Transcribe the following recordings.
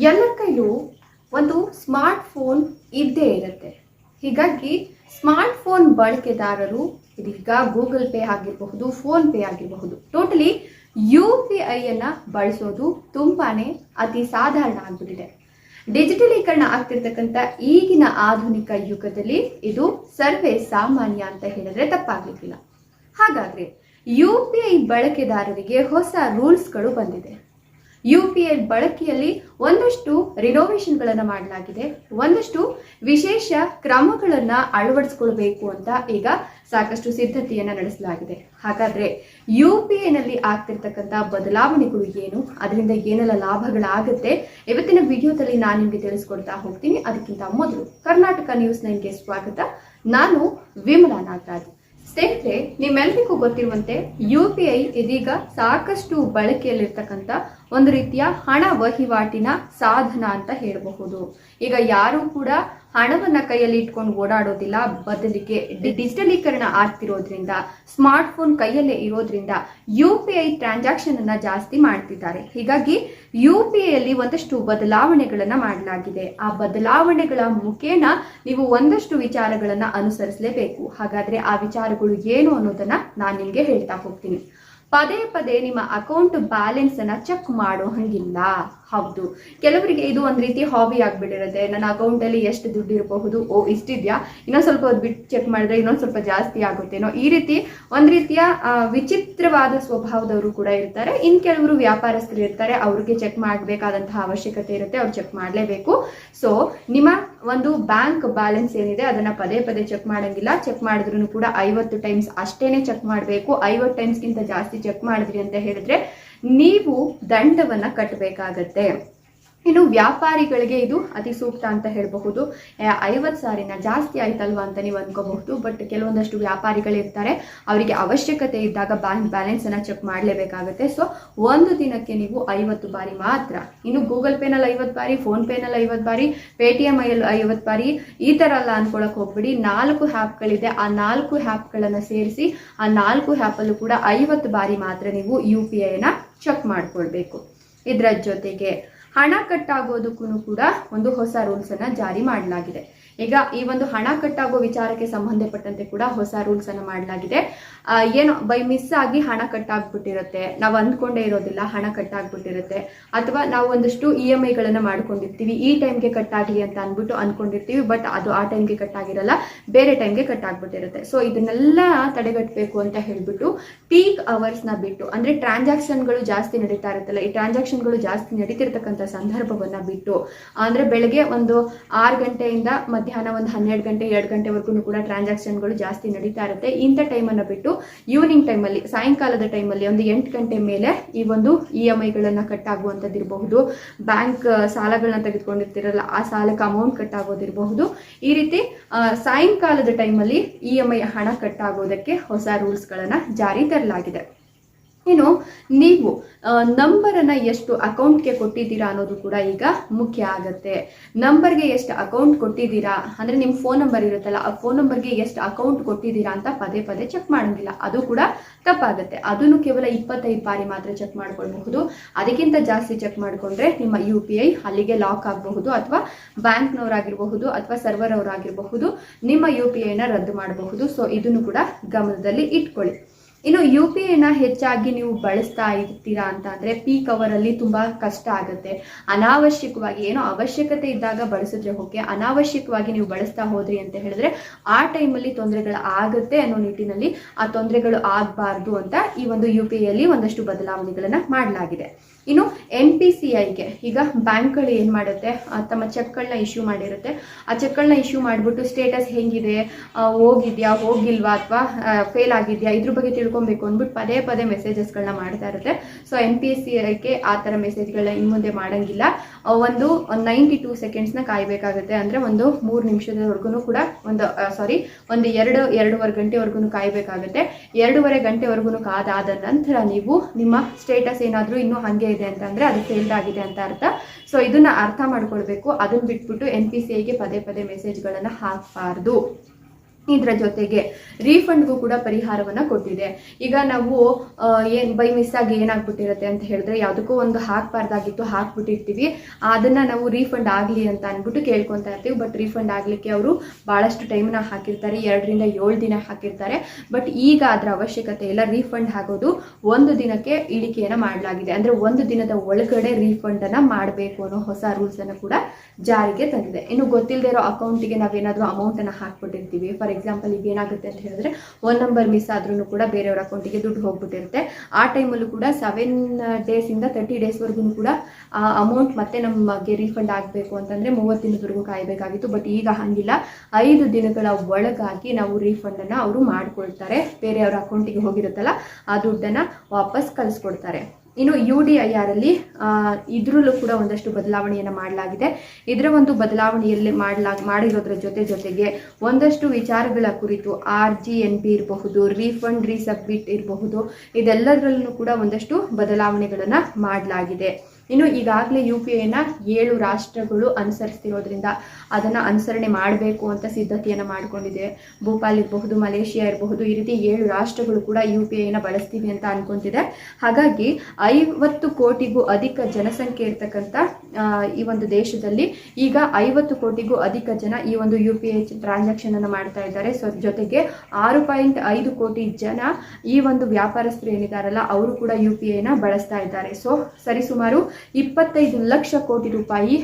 ಎಲ್ಲ ಕೈಲೂ ಒಂದು smart phone ಇದ್ದೇ ಇರುತ್ತೆ. ಹೀಗಾಗಿ ಸ್ಮಾರ್ಟ್ ಫೋನ್ ಬಳಕೆದಾರರು, ಇದೀಗ ಗೂಗಲ್ ಪೇ ಆಗಿರಬಹುದು, ಫೋನ್ ಪೇ ಆಗಿರಬಹುದು, ಟೋಟಲಿ ಯು ಪಿ ಐಯನ್ನು ಬಳಸೋದು ತುಂಬಾ ಅತಿ ಸಾಧಾರಣ ಆಗ್ಬಿಟ್ಟಿದೆ. ಡಿಜಿಟಲೀಕರಣ ಆಗ್ತಿರ್ತಕ್ಕಂಥ ಈಗಿನ ಆಧುನಿಕ ಯುಗದಲ್ಲಿ ಇದು ಸರ್ವೇ ಸಾಮಾನ್ಯ ಅಂತ ಹೇಳಿದ್ರೆ ತಪ್ಪಾಗ್ಲಿಕ್ಕಿಲ್ಲ. ಹಾಗಾದ್ರೆ ಯು ಪಿ ಐ ಬಳಕೆದಾರರಿಗೆ ಹೊಸ ರೂಲ್ಸ್ಗಳು ಬಂದಿದೆ. ಯು ಪಿ ಐ ಬಳಕೆಯಲ್ಲಿ ಒಂದಷ್ಟು ರಿನೋವೇಷನ್ಗಳನ್ನು ಮಾಡಲಾಗಿದೆ. ಒಂದಷ್ಟು ವಿಶೇಷ ಕ್ರಮಗಳನ್ನು ಅಳವಡಿಸ್ಕೊಳ್ಬೇಕು ಅಂತ ಈಗ ಸಾಕಷ್ಟು ಸಿದ್ಧತೆಯನ್ನು ನಡೆಸಲಾಗಿದೆ. ಹಾಗಾದ್ರೆ ಯು ಪಿ ಐನಲ್ಲಿ ಆಗ್ತಿರ್ತಕ್ಕಂಥ ಬದಲಾವಣೆಗಳು ಏನು? ಅದರಿಂದ ಏನೆಲ್ಲ ಲಾಭಗಳಾಗುತ್ತೆ? ಇವತ್ತಿನ ವಿಡಿಯೋದಲ್ಲಿ ನಾನು ನಿಮಗೆ ತಿಳಿಸ್ಕೊಡ್ತಾ ಹೋಗ್ತೀನಿ. ಅದಕ್ಕಿಂತ ಮೊದಲು ಕರ್ನಾಟಕ ನ್ಯೂಸ್ ನೈನ್ಗೆ ಸ್ವಾಗತ. ನಾನು ವಿಮಲಾ ನಾಗರಾಜ್. ಸ್ನೇಹಿತರೆ ನಿಮ್ಮೆಲ್ಲರಿಗೂ ಗೊತ್ತಿರುವಂತೆ ಯು ಪಿ ಐ ಇದೀಗ ಸಾಕಷ್ಟು ಬಳಕೆಯಲ್ಲಿರ್ತಕ್ಕಂಥ ಒಂದು ರೀತಿಯ ಹಣ ವಹಿವಾಟಿನ ಸಾಧನ ಅಂತ ಹೇಳಬಹುದು. ಈಗ ಯಾರು ಕೂಡ ಹಣವನ್ನ ಕೈಯಲ್ಲಿ ಇಟ್ಕೊಂಡು ಓಡಾಡೋದಿಲ್ಲ, ಬದಲಿಗೆ ಡಿಜಿಟಲೀಕರಣ ಆಗ್ತಿರೋದ್ರಿಂದ ಸ್ಮಾರ್ಟ್ ಫೋನ್ ಕೈಯಲ್ಲೇ ಇರೋದ್ರಿಂದ ಯು ಪಿ ಐ ಟ್ರಾನ್ಸಾಕ್ಷನ್ ಅನ್ನ ಜಾಸ್ತಿ ಮಾಡ್ತಿದ್ದಾರೆ. ಹೀಗಾಗಿ ಯು ಪಿ ಐಯಲ್ಲಿ ಒಂದಷ್ಟು ಬದಲಾವಣೆಗಳನ್ನ ಮಾಡಲಾಗಿದೆ. ಆ ಬದಲಾವಣೆಗಳ ಮುಖೇನ ನೀವು ಒಂದಷ್ಟು ವಿಚಾರಗಳನ್ನ ಅನುಸರಿಸಲೇಬೇಕು. ಹಾಗಾದ್ರೆ ಆ ವಿಚಾರಗಳು ಏನು ಅನ್ನೋದನ್ನ ನಾನು ನಿಮ್ಗೆ ಹೇಳ್ತಾ ಹೋಗ್ತೀನಿ. ಪದೇ ಪದೇ ನಿಮ್ಮ ಅಕೌಂಟ್ ಬ್ಯಾಲೆನ್ಸ್ ಅನ್ನ ಚೆಕ್ ಮಾಡೋ ಹಂಗಿಲ್ಲ. ಹೌದು. ಕೆಲವರಿಗೆ ಇದು ಒಂದು ರೀತಿ ಹಾಬಿ ಆಗ್ಬಿಟ್ಟಿರುತ್ತೆ. ನನ್ನ ಅಕೌಂಟ್ ಅಲ್ಲಿ ಎಷ್ಟು ದುಡ್ಡು ಇರಬಹುದು? ಓ, ಇಷ್ಟಿದ್ಯಾ? ಇನ್ನೊಂದ್ ಸ್ವಲ್ಪ ಬಿಟ್ಟು ಚೆಕ್ ಮಾಡಿದ್ರೆ ಇನ್ನೊಂದ್ ಸ್ವಲ್ಪ ಜಾಸ್ತಿ ಆಗುತ್ತೇನೋ? ಈ ರೀತಿ ಒಂದ್ ರೀತಿಯ ವಿಚಿತ್ರವಾದ ಸ್ವಭಾವದವರು ಕೂಡ ಇರ್ತಾರೆ. ಇನ್ ಕೆಲವರು ವ್ಯಾಪಾರಸ್ಥರು ಇರ್ತಾರೆ. ಅವ್ರಿಗೆ ಚೆಕ್ ಮಾಡಬೇಕಾದಂತಹ ಅವಶ್ಯಕತೆ ಇರುತ್ತೆ. ಅವ್ರು ಚೆಕ್ ಮಾಡಲೇಬೇಕು. ಸೊ ನಿಮ್ಮ ಒಂದು ಬ್ಯಾಂಕ್ ಬ್ಯಾಲೆನ್ಸ್ ಏನಿದೆ, ಅದನ್ನ ಪದೇ ಪದೇ ಚೆಕ್ ಮಾಡಂಗಿಲ್ಲ. ಚೆಕ್ ಮಾಡಿದ್ರು ಕೂಡ ಐವತ್ತು ಟೈಮ್ಸ್ ಅಷ್ಟೇನೆ ಚೆಕ್ ಮಾಡಬೇಕು. ಐವತ್ತು ಟೈಮ್ಸ್ಗಿಂತ ಜಾಸ್ತಿ ಚೆಕ್ ಮಾಡಿದ್ರಿ ಅಂತ ಹೇಳಿದ್ರೆ ನೀವು ದಂಡವನ್ನ ಕಟ್ಟಬೇಕಾಗತ್ತೆ ಇನ್ನು ವ್ಯಾಪಾರಿಗಳಿಗೆ ಇದು ಅತಿ ಸೂಕ್ತ ಅಂತ ಹೇಳಬಹುದು. ಐವತ್ತು ಸಾರಿನ ಜಾಸ್ತಿ ಆಯ್ತಲ್ವಾ ಅಂತ ನೀವು ಅನ್ಕೋಬಹುದು, ಬಟ್ ಕೆಲವೊಂದಷ್ಟು ವ್ಯಾಪಾರಿಗಳಿರ್ತಾರೆ ಅವರಿಗೆ ಅವಶ್ಯಕತೆ ಇದ್ದಾಗ ಬ್ಯಾಂಕ್ ಬ್ಯಾಲೆನ್ಸ್ ಅನ್ನ ಚೆಕ್ ಮಾಡಲೇಬೇಕಾಗುತ್ತೆ. ಸೊ ಒಂದು ದಿನಕ್ಕೆ ನೀವು ಐವತ್ತು ಬಾರಿ ಮಾತ್ರ, ಇನ್ನು ಗೂಗಲ್ ಪೇನಲ್ಲಿ ಐವತ್ತು ಬಾರಿ ಫೋನ್ ಪೇನಲ್ಲಿ ಐವತ್ತು ಬಾರಿ ಪೇಟಿಎಂ ಐಯಲ್ಲಿ ಐವತ್ತು ಬಾರಿ, ಈ ಥರ ಎಲ್ಲ ಅನ್ಕೊಳಕ್ ಹೋಗ್ಬಿಡಿ. ನಾಲ್ಕು ಹ್ಯಾಪ್ಗಳಿದೆ ಆ ನಾಲ್ಕು ಹ್ಯಾಪ್ಗಳನ್ನು ಸೇರಿಸಿ, ಆ ನಾಲ್ಕು ಹ್ಯಾಪಲ್ಲೂ ಕೂಡ ಐವತ್ತು ಬಾರಿ ಮಾತ್ರ ನೀವು ಯು ಪಿ ಐನ ಚೆಕ್ ಮಾಡ್ಕೊಳ್ಬೇಕು. ಇದರ ಜೊತೆಗೆ ಹಣ ಕಟ್ಟಾಗೋದಕ್ಕೂ ಕೂಡ ಒಂದು ಹೊಸ ರೂಲ್ಸ್ ಅನ್ನ ಜಾರಿ ಮಾಡಲಾಗಿದೆ. ಈಗ ಈ ಒಂದು ಹಣ ಕಟ್ಟಾಗೋ ವಿಚಾರಕ್ಕೆ ಸಂಬಂಧಪಟ್ಟಂತೆ ಕೂಡ ಹೊಸ ರೂಲ್ಸ್ ಅನ್ನು ಮಾಡಲಾಗಿದೆ. ಏನು ಬೈ ಮಿಸ್ ಆಗಿ ಹಣ ಕಟ್ಟಾಗ್ಬಿಟ್ಟಿರುತ್ತೆ. ನಾವು ಅಂದ್ಕೊಂಡೇ ಇರೋದಿಲ್ಲ, ಹಣ ಕಟ್ಟಾಗ್ಬಿಟ್ಟಿರುತ್ತೆ. ಅಥವಾ ನಾವು ಒಂದಷ್ಟು ಇ ಎಂ ಐಗಳನ್ನ ಮಾಡ್ಕೊಂಡಿರ್ತೀವಿ. ಈ ಟೈಮ್ಗೆ ಕಟ್ಟಾಗ್ಲಿ ಅಂತ ಅಂದ್ಬಿಟ್ಟು ಅಂದ್ಕೊಂಡಿರ್ತೀವಿ ಬಟ್ ಅದು ಆ ಟೈಮ್ಗೆ ಕಟ್ಟಾಗಿರಲ್ಲ. ಬೇರೆ ಟೈಮ್ಗೆ ಕಟ್ಟಾಗ್ಬಿಟ್ಟಿರುತ್ತೆ. ಸೊ ಇದನ್ನೆಲ್ಲ ತಡೆಗಟ್ಟಬೇಕು ಅಂತ ಹೇಳ್ಬಿಟ್ಟು ಪೀಕ್ ಅವರ್ಸ್ನ ಬಿಟ್ಟು, ಅಂದ್ರೆ ಟ್ರಾನ್ಸಾಕ್ಷನ್ಗಳು ಜಾಸ್ತಿ ನಡೀತಾ ಇರುತ್ತಲ್ಲ, ಈ ಟ್ರಾನ್ಸಾಕ್ಷನ್ಗಳು ಜಾಸ್ತಿ ನಡೀತಿರ್ತಕ್ಕಂಥ ಸಂದರ್ಭವನ್ನ ಬಿಟ್ಟು, ಅಂದ್ರೆ ಬೆಳಗ್ಗೆ ಒಂದು ಆರು ಗಂಟೆಯಿಂದ ಮಧ್ಯಾಹ್ನ ಒಂದು ಹನ್ನೆರಡು ಗಂಟೆ, ಎರಡು ಗಂಟೆವರೆಗೂ ಕೂಡ ಟ್ರಾನ್ಸಾಕ್ಷನ್ಗಳು ಜಾಸ್ತಿ ನಡೀತಾ ಇರುತ್ತೆ. ಇಂಥ ಟೈಮನ್ನು ಬಿಟ್ಟು ಈವ್ನಿಂಗ್ ಟೈಮಲ್ಲಿ ಸಾಯಂಕಾಲದ ಟೈಮಲ್ಲಿ ಒಂದು ಎಂಟು ಗಂಟೆ ಮೇಲೆ ಈ ಒಂದು ಇ ಎಂ ಐಗಳನ್ನು ಕಟ್ಟಾಗುವಂಥದ್ದಿರಬಹುದು ಬ್ಯಾಂಕ್ ಸಾಲಗಳನ್ನ ತೆಗೆದುಕೊಂಡಿರ್ತಿರಲ್ಲ, ಆ ಸಾಲಕ್ಕೆ ಅಮೌಂಟ್ ಕಟ್ಟಾಗೋದಿರಬಹುದು ಈ ರೀತಿ ಸಾಯಂಕಾಲದ ಟೈಮಲ್ಲಿ ಇ ಎಂ ಐ ಹಣ ಕಟ್ಟಾಗೋದಕ್ಕೆ ಹೊಸ ರೂಲ್ಸ್ಗಳನ್ನು ಜಾರಿ ತರಲಾಗಿದೆ. ಇನ್ನು ನೀವು ನಂಬರನ್ನು ಎಷ್ಟು ಅಕೌಂಟ್ಗೆ ಕೊಟ್ಟಿದ್ದೀರಾ ಅನ್ನೋದು ಕೂಡ ಈಗ ಮುಖ್ಯ ಆಗುತ್ತೆ. ನಂಬರ್ಗೆ ಎಷ್ಟು ಅಕೌಂಟ್ ಕೊಟ್ಟಿದ್ದೀರಾ, ಅಂದರೆ ನಿಮ್ಮ ಫೋನ್ ನಂಬರ್ ಇರುತ್ತಲ್ಲ, ಆ ಫೋನ್ ನಂಬರ್ಗೆ ಎಷ್ಟು ಅಕೌಂಟ್ ಕೊಟ್ಟಿದ್ದೀರಾ ಅಂತ ಪದೇ ಪದೇ ಚೆಕ್ ಮಾಡೋಂಗಿಲ್ಲ. ಅದು ಕೂಡ ತಪ್ಪಾಗುತ್ತೆ. ಅದನ್ನು ಕೇವಲ ಇಪ್ಪತ್ತೈದು ಬಾರಿ ಮಾತ್ರ ಚೆಕ್ ಮಾಡ್ಕೊಳ್ಬಹುದು. ಅದಕ್ಕಿಂತ ಜಾಸ್ತಿ ಚೆಕ್ ಮಾಡಿಕೊಂಡ್ರೆ ನಿಮ್ಮ ಯು ಪಿ ಐ ಅಲ್ಲಿಗೆ ಲಾಕ್ ಆಗಬಹುದು ಅಥವಾ ಬ್ಯಾಂಕ್ನವರಾಗಿರಬಹುದು ಅಥವಾ ಸರ್ವರ್ ಅವರಾಗಿರಬಹುದು. ನಿಮ್ಮ ಯು ಪಿ ಐನ ರದ್ದು ಮಾಡಬಹುದು. ಸೊ ಇದನ್ನು ಕೂಡ ಗಮನದಲ್ಲಿ ಇಟ್ಕೊಳ್ಳಿ. ಇನ್ನು ಯು ಪಿ ಐನ ಹೆಚ್ಚಾಗಿ ನೀವು ಬಳಸ್ತಾ ಇರ್ತೀರಾ ಅಂತ ಅಂದ್ರೆ ಪೀಕ್ ಅವರಲ್ಲಿ ತುಂಬಾ ಕಷ್ಟ ಆಗುತ್ತೆ. ಅನಾವಶ್ಯಕವಾಗಿ ಏನೋ ಅವಶ್ಯಕತೆ ಇದ್ದಾಗ ಬಳಸಿದ್ರೆ ಹೋಗಿ ಅನಾವಶ್ಯಕವಾಗಿ ನೀವು ಬಳಸ್ತಾ ಹೋದ್ರಿ ಅಂತ ಹೇಳಿದ್ರೆ ಆ ಟೈಮಲ್ಲಿ ತೊಂದರೆಗಳು ಆಗುತ್ತೆ ಅನ್ನೋ ನಿಟ್ಟಿನಲ್ಲಿ ಆ ತೊಂದರೆಗಳು ಆಗಬಾರ್ದು ಅಂತ ಈ ಒಂದು ಯು ಪಿ ಐಯಲ್ಲಿ ಒಂದಷ್ಟು ಬದಲಾವಣೆಗಳನ್ನ ಮಾಡಲಾಗಿದೆ. ಇನ್ನು ಎನ್ ಪಿ ಸಿ ಐಗೆ ಈಗ ಬ್ಯಾಂಕ್ಗಳು ಏನು ಮಾಡುತ್ತೆ? ತಮ್ಮ ಚೆಕ್ಗಳನ್ನ ಇಶ್ಯೂ ಮಾಡಿರುತ್ತೆ. ಆ ಚೆಕ್ಗಳನ್ನ ಇಶ್ಯೂ ಮಾಡಿಬಿಟ್ಟು ಸ್ಟೇಟಸ್ ಹೆಂಗಿದೆ? ಹೋಗಿದ್ಯಾ? ಹೋಗಿಲ್ವಾ? ಅಥವಾ ಫೇಲ್ ಆಗಿದ್ಯಾ? ಇದ್ರ ಬಗ್ಗೆ ತಿಳ್ಕೊಬೇಕು ಅಂದ್ಬಿಟ್ಟು ಪದೇ ಪದೇ ಮೆಸೇಜಸ್ಗಳನ್ನ ಮಾಡ್ತಾ ಇರುತ್ತೆ. So N P S C ಐಗೆ ಆ ಥರ ಮೆಸೇಜ್ಗಳನ್ನ ಇನ್ನು ಮುಂದೆ ಮಾಡೋಂಗಿಲ್ಲ. ಒಂದು ನೈಂಟಿ ಟೂ ಸೆಕೆಂಡ್ಸ್ನ ಕಾಯಬೇಕಾಗುತ್ತೆ. ಅಂದರೆ ಒಂದು ಮೂರು ನಿಮಿಷದವರೆಗೂ ಕೂಡ ಒಂದು ಸಾರಿ ಒಂದು ಎರಡು, ಎರಡೂವರೆ ಗಂಟೆವರೆಗೂ ಕಾಯಬೇಕಾಗುತ್ತೆ. ಎರಡೂವರೆ ಗಂಟೆವರೆಗೂ ಕಾದಾದ ನಂತರ ನೀವು ನಿಮ್ಮ ಸ್ಟೇಟಸ್ ಏನಾದರೂ ಇನ್ನೂ ಹಾಗೆ ಇದೆ ಅಂತಂದರೆ ಅದು ಫೇಲ್ಡ್ ಆಗಿದೆ ಅಂತ ಅರ್ಥ. ಸೊ ಇದನ್ನ ಅರ್ಥ ಮಾಡ್ಕೊಳ್ಬೇಕು. ಅದನ್ನ ಬಿಟ್ಬಿಟ್ಟು ಎನ್ ಪಿ ಸಿ ಐಗೆ ಪದೇ ಪದೇ ಮೆಸೇಜ್ಗಳನ್ನು ಹಾಕಬಾರ್ದು. ಇದರ ಜೊತೆಗೆ ರೀಫಂಡ್ಗೂ ಕೂಡ ಪರಿಹಾರವನ್ನ ಕೊಟ್ಟಿದೆ. ಈಗ ನಾವು ಏನು ಬೈ ಮಿಸ್ ಆಗಿ ಏನಾಗ್ಬಿಟ್ಟಿರುತ್ತೆ ಅಂತ ಹೇಳಿದ್ರೆ ಯಾವುದಕ್ಕೂ ಒಂದು ಹಾಕ್ಬಾರ್ದಾಗಿತ್ತು, ಹಾಕ್ಬಿಟ್ಟಿರ್ತೀವಿ. ಅದನ್ನ ನಾವು ರೀಫಂಡ್ ಆಗಲಿ ಅಂತ ಅಂದ್ಬಿಟ್ಟು ಕೇಳ್ಕೊತಾ ಇರ್ತೀವಿ. ಬಟ್ ರೀಫಂಡ್ ಆಗಲಿಕ್ಕೆ ಅವರು ಭಾಳಷ್ಟು ಟೈಮ್ನ ಹಾಕಿರ್ತಾರೆ. ಎರಡರಿಂದ ಏಳು ದಿನ ಹಾಕಿರ್ತಾರೆ. ಬಟ್ ಈಗ ಅದರ ಅವಶ್ಯಕತೆ ಇಲ್ಲ ರೀಫಂಡ್ ಆಗೋದು ಒಂದು ದಿನಕ್ಕೆ ಇಳಿಕೆಯನ್ನು ಮಾಡಲಾಗಿದೆ. ಅಂದರೆ ಒಂದು ದಿನದ ಒಳಗಡೆ ರೀಫಂಡನ್ನು ಮಾಡಬೇಕು ಅನ್ನೋ ಹೊಸ ರೂಲ್ಸನ್ನು ಕೂಡ ಜಾರಿಗೆ ತಂದಿದೆ. ಇನ್ನು ಗೊತ್ತಿಲ್ಲದೆ ಇರೋ ಅಕೌಂಟಿಗೆ ನಾವೇನಾದರೂ ಅಮೌಂಟನ್ನು ಹಾಕ್ಬಿಟ್ಟಿರ್ತೀವಿ. ಫಾರ್ ಎಕ್ಸಾಂಪಲ್ ಈಗ ಏನಾಗುತ್ತೆ ಅಂತ ಹೇಳಿದ್ರೆ ಒನ್ ನಂಬರ್ ಮಿಸ್ ಆದ್ರೂ ಕೂಡ ಬೇರೆಯವ್ರ ಅಕೌಂಟಿಗೆ ದುಡ್ಡು ಹೋಗ್ಬಿಟ್ಟಿರುತ್ತೆ. ಆ ಟೈಮಲ್ಲೂ ಕೂಡ ಸೆವೆನ್ ಡೇಸಿಂದ ತರ್ಟಿ ಡೇಸ್ವರೆಗೂ ಕೂಡ ಆ ಅಮೌಂಟ್ ಮತ್ತೆ ನಮಗೆ ರೀಫಂಡ್ ಆಗಬೇಕು ಅಂತಂದರೆ ಮೂವತ್ತು ದಿನದವರೆಗೂ ಕಾಯಬೇಕಾಗಿತ್ತು. ಬಟ್ ಈಗ ಹಾಗಿಲ್ಲ. ಐದು ದಿನಗಳ ಒಳಗಾಗಿ ನಾವು ರೀಫಂಡನ್ನು ಅವರು ಮಾಡಿಕೊಳ್ತಾರೆ. ಬೇರೆಯವ್ರ ಅಕೌಂಟಿಗೆ ಹೋಗಿರುತ್ತಲ್ಲ, ಆ ದುಡ್ಡನ್ನು ವಾಪಸ್ ಕಳಿಸ್ಕೊಡ್ತಾರೆ. ಇನ್ನು ಯು ಡಿ ಐ ಆರ್ ಅಲ್ಲಿ ಇದರಲ್ಲೂ ಕೂಡ ಒಂದಷ್ಟು ಬದಲಾವಣೆಯನ್ನು ಮಾಡಲಾಗಿದೆ. ಇದರ ಒಂದು ಬದಲಾವಣೆಯಲ್ಲಿ ಮಾಡಲಾ, ಮಾಡಿರೋದ್ರ ಜೊತೆ ಜೊತೆಗೆ ಒಂದಷ್ಟು ವಿಚಾರಗಳ ಕುರಿತು ಆರ್ ಜಿ ಎನ್ ಪಿ ಇರಬಹುದು, ರೀಫಂಡ್, ರೀಸಬ್ಮಿಟ್ ಇರಬಹುದು ಇದೆಲ್ಲದರಲ್ಲೂ ಕೂಡ ಒಂದಷ್ಟು ಬದಲಾವಣೆಗಳನ್ನು ಮಾಡಲಾಗಿದೆ. ಇನ್ನು ಈಗಾಗಲೇ ಯು ಪಿ ಐನ ಏಳು ರಾಷ್ಟ್ರಗಳು ಅನುಸರಿಸ್ತಿರೋದ್ರಿಂದ ಅದನ್ನು ಅನುಸರಣೆ ಮಾಡಬೇಕು ಅಂತ ಸಿದ್ಧತೆಯನ್ನು ಮಾಡಿಕೊಂಡಿದೆ. ಭೂಪಾಲ್ ಇರಬಹುದು, ಮಲೇಷಿಯಾ ಇರಬಹುದು, ಈ ರೀತಿ ಏಳು ರಾಷ್ಟ್ರಗಳು ಕೂಡ ಯು ಪಿ ಐನ ಬಳಸ್ತೀವಿ ಅಂತ ಅನ್ಕೊಂತಿದೆ. ಹಾಗಾಗಿ ಐವತ್ತು ಕೋಟಿಗೂ ಅಧಿಕ ಜನಸಂಖ್ಯೆ ಇರ್ತಕ್ಕಂಥ ಈ ಒಂದು ದೇಶದಲ್ಲಿ ಈಗ ಐವತ್ತು ಕೋಟಿಗೂ ಅಧಿಕ ಜನ ಈ ಒಂದು ಯು ಪಿ ಐ ಟ್ರಾನ್ಸಾಕ್ಷನ್ ಅನ್ನು ಮಾಡ್ತಾ ಇದ್ದಾರೆ. ಸೊ, ಜೊತೆಗೆ ಆರು ಪಾಯಿಂಟ್ ಐದು ಕೋಟಿ ಜನ ಈ ಒಂದು ವ್ಯಾಪಾರಸ್ಥರು ಏನಿದಾರಲ್ಲ, ಅವರು ಕೂಡ ಯು ಪಿ ಐನ ಬಳಸ್ತಾ ಇದ್ದಾರೆ. ಸೊ, ಸರಿಸುಮಾರು ಇಪ್ಪತ್ತೈದು ಲಕ್ಷ ಕೋಟಿ ರೂಪಾಯಿ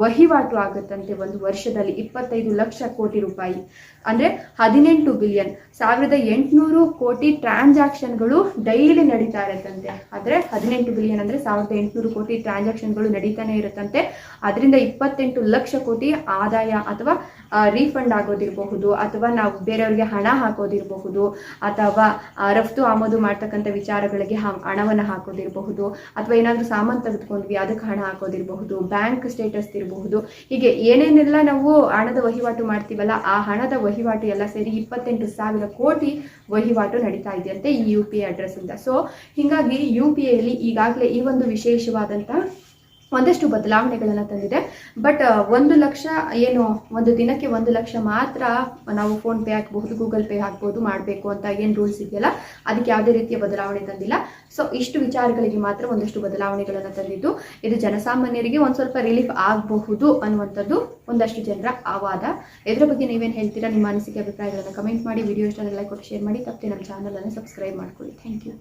ವಹಿವಾಟು ಆಗುತ್ತಂತೆ ಒಂದು ವರ್ಷದಲ್ಲಿ ಇಪ್ಪತ್ತೈದು ಲಕ್ಷ ಕೋಟಿ ರೂಪಾಯಿ. ಅಂದ್ರೆ ಹದಿನೆಂಟು ಬಿಲಿಯನ್ ಸಾವಿರದ ಎಂಟುನೂರು ಕೋಟಿ ಟ್ರಾನ್ಸಾಕ್ಷನ್ಗಳು ಡೈಲಿ ನಡೀತಾ ಇರುತ್ತಂತೆ. ಆದ್ರೆ ಹದಿನೆಂಟು ಬಿಲಿಯನ್ ಅಂದ್ರೆ ಸಾವಿರದ ಎಂಟುನೂರು ಕೋಟಿ ಟ್ರಾನ್ಸಾಕ್ಷನ್ಗಳು ನಡೀತಾನೆ ಇರುತ್ತಂತೆ. ಅದರಿಂದ ಇಪ್ಪತ್ತೆಂಟು ಲಕ್ಷ ಕೋಟಿ ಆದಾಯ ಅಥವಾ ರೀಫಂಡ್ ಆಗೋದಿರಬಹುದು, ಅಥವಾ ನಾವು ಬೇರೆಯವ್ರಿಗೆ ಹಣ ಹಾಕೋದಿರಬಹುದು, ಅಥವಾ ರಫ್ತು ಆಮದು ಮಾಡ್ತಕ್ಕಂಥ ವಿಚಾರಗಳಿಗೆ ಹಣವನ್ನು ಹಾಕೋದಿರಬಹುದು, ಅಥವಾ ಏನಾದರೂ ಸಾಮಾನು ತೆಗೆದುಕೊಂಡ್ವಿ, ಅದಕ್ಕೆ ಹಣ ಹಾಕೋದಿರಬಹುದು, ಬ್ಯಾಂಕ್ ಸ್ಟೇಟಸ್ ಇರಬಹುದು ಹೀಗೆ ಏನೇನೆಲ್ಲ ನಾವು ಹಣದ ವಹಿವಾಟು ಮಾಡ್ತೀವಲ್ಲ, ಆ ಹಣದ ವಹಿವಾಟು ಎಲ್ಲ ಸೇರಿ ಇಪ್ಪತ್ತೆಂಟು ಸಾವಿರ ಕೋಟಿ ವಹಿವಾಟು ನಡೀತಾ ಇದೆಯಂತೆ ಈ ಯು ಪಿ ಐ ಅಡ್ರೆಸ್ ಇಂದ ಸೊ ಹಿಂಗಾಗಿ ಯು ಪಿ ಐಲಿ ಈಗಾಗಲೇ ಈ ಒಂದು ವಿಶೇಷವಾದಂಥ ಒಂದಷ್ಟು ಬದಲಾವಣೆಗಳನ್ನು ತಂದಿದೆ. ಬಟ್ ಒಂದು ಲಕ್ಷ ಏನು, ಒಂದು ದಿನಕ್ಕೆ ಒಂದು ಲಕ್ಷ ಮಾತ್ರ ನಾವು ಫೋನ್ ಪೇ ಹಾಕ್ಬಹುದು ಗೂಗಲ್ ಪೇ ಹಾಕ್ಬೋದು ಮಾಡಬೇಕು ಅಂತ ಏನು ರೂಲ್ಸ್ ಇದೆಯಲ್ಲ, ಅದಕ್ಕೆ ಯಾವುದೇ ರೀತಿಯ ಬದಲಾವಣೆ ತಂದಿಲ್ಲ. ಸೊ ಇಷ್ಟು ವಿಚಾರಗಳಿಗೆ ಮಾತ್ರ ಒಂದಷ್ಟು ಬದಲಾವಣೆಗಳನ್ನು ತಂದಿದ್ದು. ಇದು ಜನಸಾಮಾನ್ಯರಿಗೆ ಒಂದು ಸ್ವಲ್ಪ ರಿಲೀಫ್ ಆಗಬಹುದು ಅನ್ನುವಂಥದ್ದು ಒಂದಷ್ಟು ಜನರ ಆವಾದ. ಇದರ ಬಗ್ಗೆ ನೀವೇನು ಹೇಳ್ತೀರಾ? ನಿಮ್ಮ ಅನಿಸಿಕೆ, ಅಭಿಪ್ರಾಯಗಳನ್ನು ಕಮೆಂಟ್ ಮಾಡಿ. ವಿಡಿಯೋ ಇಷ್ಟ ಲೈಕ್ ಕೊಟ್ಟು ಶೇರ್ ಮಾಡಿ. ತಪ್ಪದೆ ನಮ್ಮ ಚಾನಲನ್ನು ಸಬ್ಸ್ಕ್ರೈಬ್ ಮಾಡ್ಕೊಳ್ಳಿ. Thank you